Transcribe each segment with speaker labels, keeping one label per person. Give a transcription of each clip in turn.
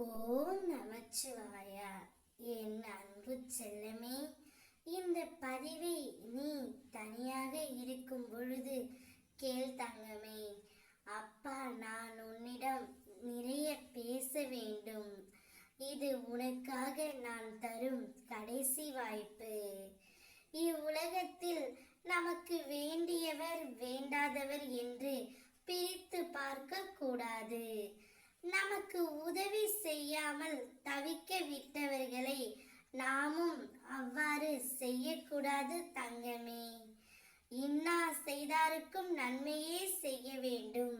Speaker 1: ஓம் நமச்சிவாயா. என் அன்பு செல்லமே இந்த பதிவை நீ தனியாக இருக்கும் பொழுது கேள் தங்கமே. அப்பா நான் உன்னிடம் நிறைய பேச வேண்டும். இது உனக்காக நான் தரும் கடைசி வாய்ப்பு. இவ்வுலகத்தில் நமக்கு வேண்டியவர் வேண்டாதவர் என்று பிரித்து பார்க்க கூடாது. நமக்கு உதவி செய்யாமல் தவிக்க விட்டவர்களை நாமும் அவ்வாறு செய்யக்கூடாது தங்கமே. இன்னா செய்தாருக்கும் நன்மையே செய்ய வேண்டும்.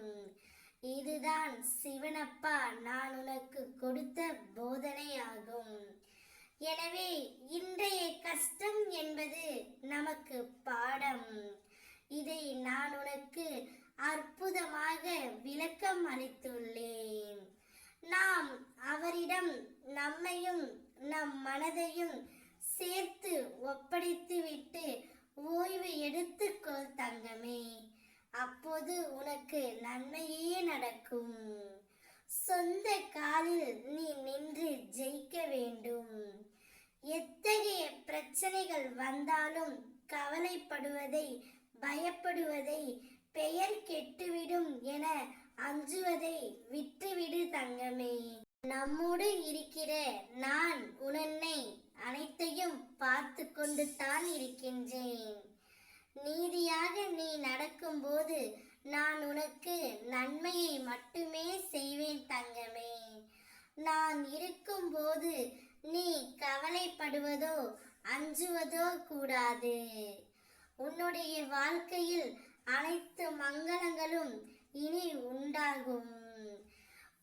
Speaker 1: இதுதான் சிவனப்பா நான் உனக்கு கொடுத்த போதனையாகும். எனவே இன்றைய கஷ்டம் என்பது நமக்கு பாடம். இதை நான் உனக்கு அற்புதமாக விளக்கம் அளித்துள்ளேன் நாம் அவரிடம் நம்மையும் நம் மனதையும் சேர்த்து ஒப்படைத்துவிட்டு ஓய்வு எடுத்துக்கொள் தங்கமே. அப்போது உனக்கு நன்மையே நடக்கும். சொந்த காலில் நீ நின்று ஜெயிக்க வேண்டும். எத்தகைய பிரச்சனைகள் வந்தாலும் கவலைப்படுவதை பயப்படுவதை பெயர் கெட்டுவிடும் என அஞ்சுவதை விட்டுவிடு தங்கமே நம்மோடு இருக்கிற நான் உன்னை அனைத்தையும் பார்த்து கொண்டு தான் இருக்கின்றேன். நீதியாக நீ நடக்கும்போது நான் உனக்கு நன்மையை மட்டுமே செய்வேன் தங்கமே. நான் இருக்கும்போது நீ கவலைப்படுவதோ அஞ்சுவதோ கூடாது. உன்னுடைய வாழ்க்கையில் அனைத்து மங்களங்களும் இனி உண்டாகும்.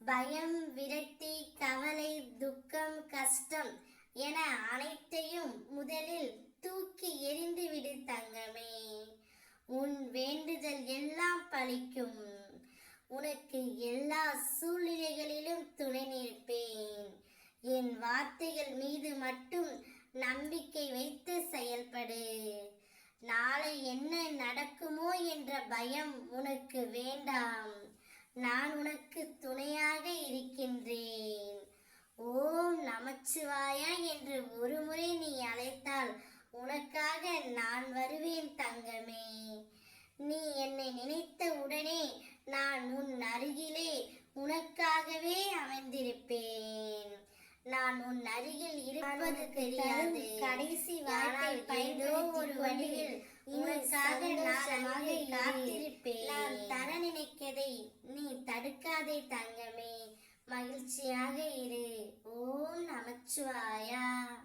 Speaker 1: பயம் விரக்தி கவலை துக்கம் கஷ்டம் என அனைத்தையும் முதலில் தூக்கி எரிந்து விடு தங்கமே. உன் வேண்டுதல் எல்லாம் பழிக்கும். உனக்கு எல்லா சூழ்நிலைகளிலும் துணை நிற்பேன். என் வார்த்தைகள் மீது மட்டும் நம்பிக்கை வைத்து செயல்படு. நாளை என்ன நடக்குமோ என்ற பயம் உனக்கு வேண்டாம். நான் உனக்கு துணையாக இருக்கின்றேன். ஓம் நமச்சிவாயா என்று ஒருமுறை நீ அழைத்தால் உனக்காக நான் வருவேன் தங்கமே. நீ என்னை நினைத்த உடனே நான் உன் அருகிலே உனக்காகவே அமைந்திருப்பேன். நான் உன் அருகில் இருப்பது தெரியாது. கடைசி வார்த்தை பயந்தோ ஒரு வழியில் உனக்காக நான் காத்திருப்பேன். நான் தர நினைக்கதை. நீ தடுக்காதே தங்கமே. மகிழ்ச்சியாக இரு. ஓம் நமச்சிவாயா.